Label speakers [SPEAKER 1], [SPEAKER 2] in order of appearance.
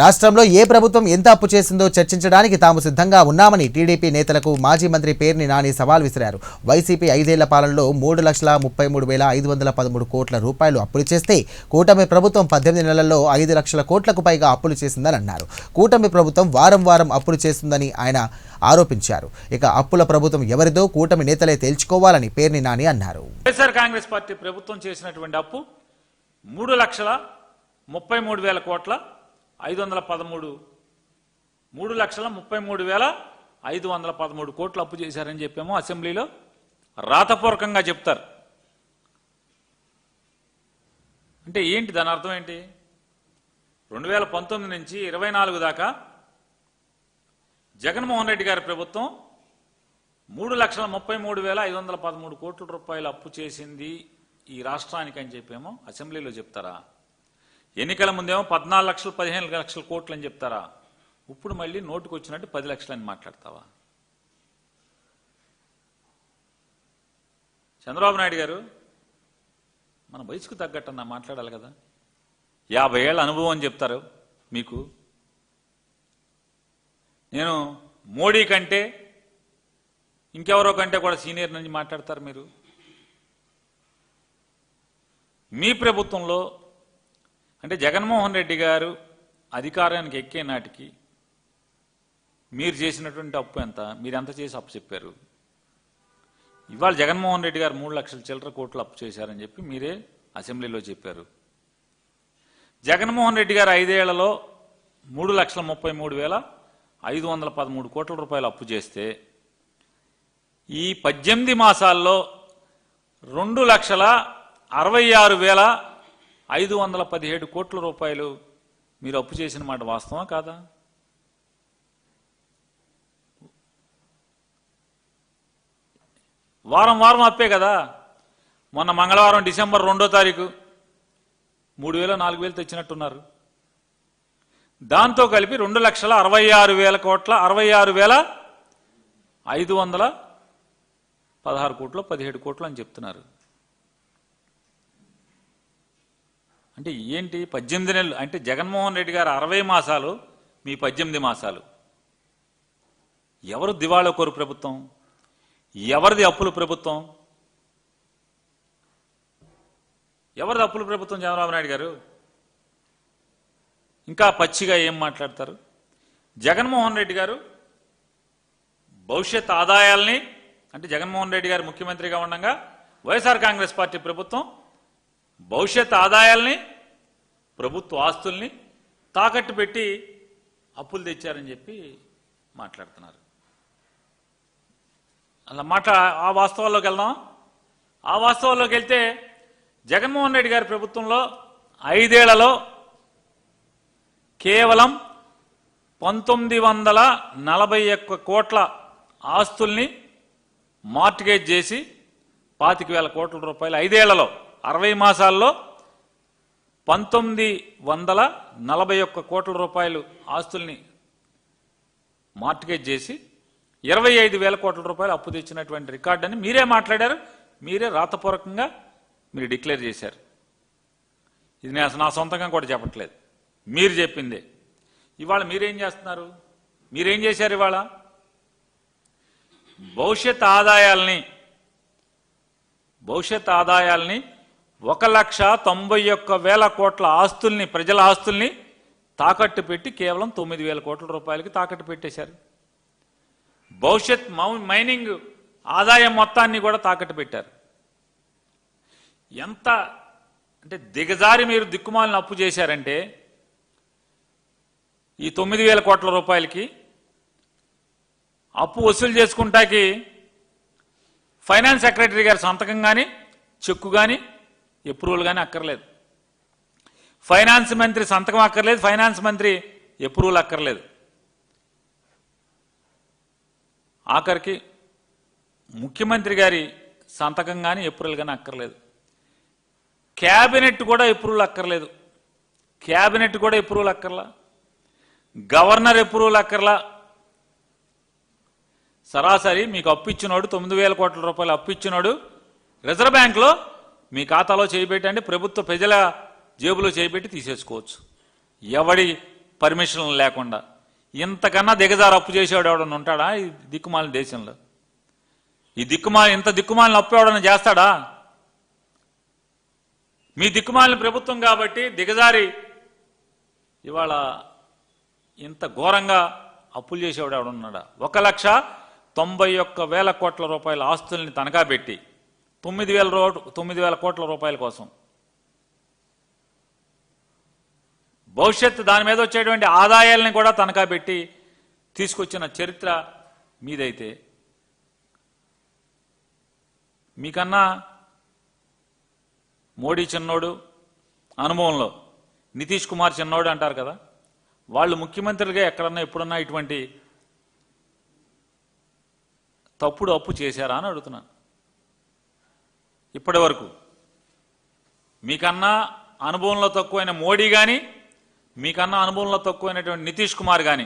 [SPEAKER 1] రాష్ట్రంలో ఏ ప్రభుత్వం ఎంత అప్పు చేసిందో చర్చించడానికి తాము సిద్ధంగా ఉన్నామని టీడీపీ నేతలకు మాజీ మంత్రి పేర్ని నాని సవాల్ విసిరారు. వైసీపీ ఐదేళ్ళ పాలనలో మూడు లక్షల ముప్పై మూడు వేల ఐదు వందల పదమూడు కోట్ల రూపాయలు అప్పులు చేస్తే కూటమి ప్రభుత్వం పద్దెనిమిది నెలల్లో ఐదు లక్షల కోట్లకు పైగా అప్పులు చేసిందని అన్నారు. కూటమి ప్రభుత్వం వారం వారం అప్పులు చేస్తుందని ఆయన ఆరోపించారు. ఇక అప్పుల ప్రభుత్వం ఎవరిదో కూటమి నేతలే తేల్చుకోవాలని పేర్ని నాని అన్నారు.
[SPEAKER 2] వైఎస్ఆర్ కాంగ్రెస్ పార్టీ ప్రభుత్వం చేసినటువంటి అప్పు మూడు లక్షల ముప్పై మూడు వేల కోట్ల ఐదు వందల పదమూడు. మూడు లక్షల ముప్పై మూడు వేల ఐదు వందల పదమూడు కోట్లు అప్పు చేశారని చెప్పేమో అసెంబ్లీలో. రాతపూర్వకంగా చెప్తారు. అంటే ఏంటి దాని అర్థం ఏంటి? రెండు వేల పంతొమ్మిది నుంచి ఇరవై నాలుగు దాకా జగన్మోహన్ రెడ్డి గారి ప్రభుత్వం మూడు లక్షల ముప్పై మూడు వేల ఐదు వందల పదమూడు కోట్ల రూపాయలు అప్పు చేసింది ఈ రాష్ట్రానికి అని చెప్పేమో. అసెంబ్లీలో చెప్తారా? ఎన్నికల ముందేమో పద్నాలుగు లక్షలు పదిహేను లక్షల కోట్లు అని చెప్తారా? ఇప్పుడు మళ్ళీ నోటుకు వచ్చినట్టు పది లక్షలని మాట్లాడతావా? చంద్రబాబు నాయుడు గారు మన వయసుకు తగ్గట్టు తగ్గట్టన్నా మాట్లాడాలి కదా. యాభై ఏళ్ళ అనుభవం అని చెప్తారు మీకు. నేను మోడీ కంటే ఇంకెవరో కంటే కూడా సీనియర్ నుంచి మాట్లాడతారు మీరు. మీ ప్రభుత్వంలో అంటే జగన్మోహన్ రెడ్డి గారు అధికారానికి ఎక్కే నాటికి మీరు చేసినటువంటి అప్పు ఎంత? మీరు ఎంత చేసి అప్పు చెప్పారు? ఇవాళ జగన్మోహన్ రెడ్డి గారు మూడు లక్షల చిల్లర కోట్లు అప్పు చేశారని చెప్పి మీరే అసెంబ్లీలో చెప్పారు. జగన్మోహన్ రెడ్డి గారు ఐదేళ్ళలో మూడు లక్షల ముప్పై మూడు వేల ఐదు వందల పదమూడు కోట్ల రూపాయలు అప్పు చేస్తే ఈ పద్దెనిమిది మాసాల్లో రెండు లక్షల అరవై ఆరు వేల ఐదు వందల పదిహేడు కోట్ల రూపాయలు మీరు అప్పు చేసిన మాట వాస్తవా కాదా? వారం వారం అప్పే కదా. మొన్న మంగళవారం డిసెంబర్ రెండో తారీఖు మూడు వేల నాలుగు వేలు తెచ్చినట్టున్నారు. దాంతో కలిపి రెండు లక్షల అరవై ఆరు వేల కోట్ల అరవై ఆరు వేల ఐదు వందల పదహారు కోట్లు పదిహేడు కోట్లు అని చెప్తున్నారు. అంటే ఏంటి పద్దెనిమిది నెలలు? అంటే జగన్మోహన్ రెడ్డి గారు అరవై మాసాలు మీ పద్దెనిమిది మాసాలు. ఎవరు దివాళా కోరు ప్రభుత్వం? ఎవరిది అప్పుల ప్రభుత్వం? ఎవరిది అప్పుల ప్రభుత్వం చంద్రబాబు నాయుడు గారు? ఇంకా పచ్చిగా ఏం మాట్లాడతారు? జగన్మోహన్ రెడ్డి గారు భవిష్యత్ ఆదాయాల్ని అంటే జగన్మోహన్ రెడ్డి గారు ముఖ్యమంత్రిగా ఉండగా వైఎస్ఆర్ కాంగ్రెస్ పార్టీ ప్రభుత్వం భవిష్యత్ ఆదాయాల్ని ప్రభుత్వ ఆస్తుల్ని తాకట్టు పెట్టి అప్పులు తెచ్చారని చెప్పి మాట్లాడుతున్నారు. అలా మాట ఆ వాస్తవాల్లోకి వెళ్దాం ఆ వాస్తవాల్లోకి వెళ్తే జగన్మోహన్ రెడ్డి గారి ప్రభుత్వంలో ఐదేళ్ళలో కేవలం పంతొమ్మిది వందల నలభై ఒక్క కోట్ల ఆస్తుల్ని మార్టిగేజ్ చేసి పాతిక వేల కోట్ల రూపాయలు ఐదేళ్ళలో అరవై మాసాల్లో పంతొమ్మిది వందల నలభై ఒక్క కోట్ల రూపాయలు ఆస్తుల్ని మార్టిగేజ్ చేసి ఇరవై ఐదు వేల కోట్ల రూపాయలు అప్పు తెచ్చినటువంటి రికార్డు అని మీరే మాట్లాడారు. మీరే రాతపూర్వకంగా మీరు డిక్లేర్ చేశారు. ఇది నేను అసలు నా సొంతంగా కూడా చెప్పట్లేదు. మీరు చెప్పిందే. ఇవాళ మీరేం చేస్తున్నారు? మీరేం చేశారు ఇవాళ? భవిష్యత్ ఆదాయాల్ని భవిష్యత్ ఆదాయాల్ని ఒక లక్ష తొంభై ఒక్క వేల కోట్ల ఆస్తుల్ని ప్రజల ఆస్తుల్ని తాకట్టు పెట్టి కేవలం తొమ్మిది వేల కోట్ల రూపాయలకి తాకట్టు పెట్టేశారు. భవిష్యత్ మైనింగ్ ఆదాయం మొత్తాన్ని కూడా తాకట్టు పెట్టారు. ఎంత అంటే దిగజారి మీరు దిక్కుమాలను అప్పు చేశారంటే ఈ తొమ్మిది వేల కోట్ల రూపాయలకి అప్పు వసూలు చేసుకుంటాకి ఫైనాన్స్ సెక్రటరీ గారి సంతకం కానీ చెక్కు కానీ అప్రూవల్ కానీ అక్కర్లేదు. ఫైనాన్స్ మంత్రి సంతకం అక్కర్లేదు ఫైనాన్స్ మంత్రి అప్రూవల్ అక్కర్లేదు. ఆఖరికి ముఖ్యమంత్రి గారి సంతకం కానీ అప్రూవల్ కానీ అక్కర్లేదు. క్యాబినెట్ కూడా అప్రూవల్ అక్కర్లేదు. క్యాబినెట్ కూడా అప్రూవల్ అక్కర్లా? గవర్నర్ అప్రూవల్ అక్కర్లా? సరాసరి మీకు అప్పు ఇచ్చినోడు తొమ్మిది వేల కోట్ల రూపాయలు అప్పు ఇచ్చినోడు రిజర్వ్ బ్యాంక్లో మీ ఖాతాలో చేయబెట్టండి ప్రభుత్వ ప్రజల జేబులో చేయబెట్టి తీసేసుకోవచ్చు. ఎవడి పర్మిషన్లు లేకుండా. ఇంతకన్నా దిగజారు అప్పు చేసేవాడు ఎవడన్నా ఉంటాడా? ఈ దిక్కుమాలిన దేశంలో. ఈ దిక్కుమాలి ఇంత దిక్కుమాలిన అప్పు ఎవడన్నా చేస్తాడా? మీ దిక్కుమాలిన ప్రభుత్వం కాబట్టి దిగజారి ఇవాళ ఇంత ఘోరంగా అప్పులు చేసేవాడు ఎవడున్నాడా? ఒక లక్ష తొంభై ఒక్క వేల కోట్ల రూపాయల ఆస్తుల్ని తనఖా పెట్టి తొమ్మిది వేల రో తొమ్మిది వేల కోట్ల రూపాయల కోసం. భవిష్యత్తు దాని మీద వచ్చేటువంటి ఆదాయాల్ని కూడా తనఖా పెట్టి తీసుకొచ్చిన చరిత్ర మీదైతే మీకన్నా మోడీ చిన్నోడు అనుభవంలో నితీష్ కుమార్ చిన్నోడు అంటారు కదా వాళ్ళు ముఖ్యమంత్రులుగా ఎక్కడన్నా ఎప్పుడన్నా ఇటువంటి తప్పుడు అప్పు చేశారా అని అడుగుతున్నాను. ఇప్పటి వరకు. మీకన్నా అనుభవంలో తక్కువైన మోడీ కానీ మీకన్నా అనుభవంలో తక్కువైనటువంటి నితీష్ కుమార్ కానీ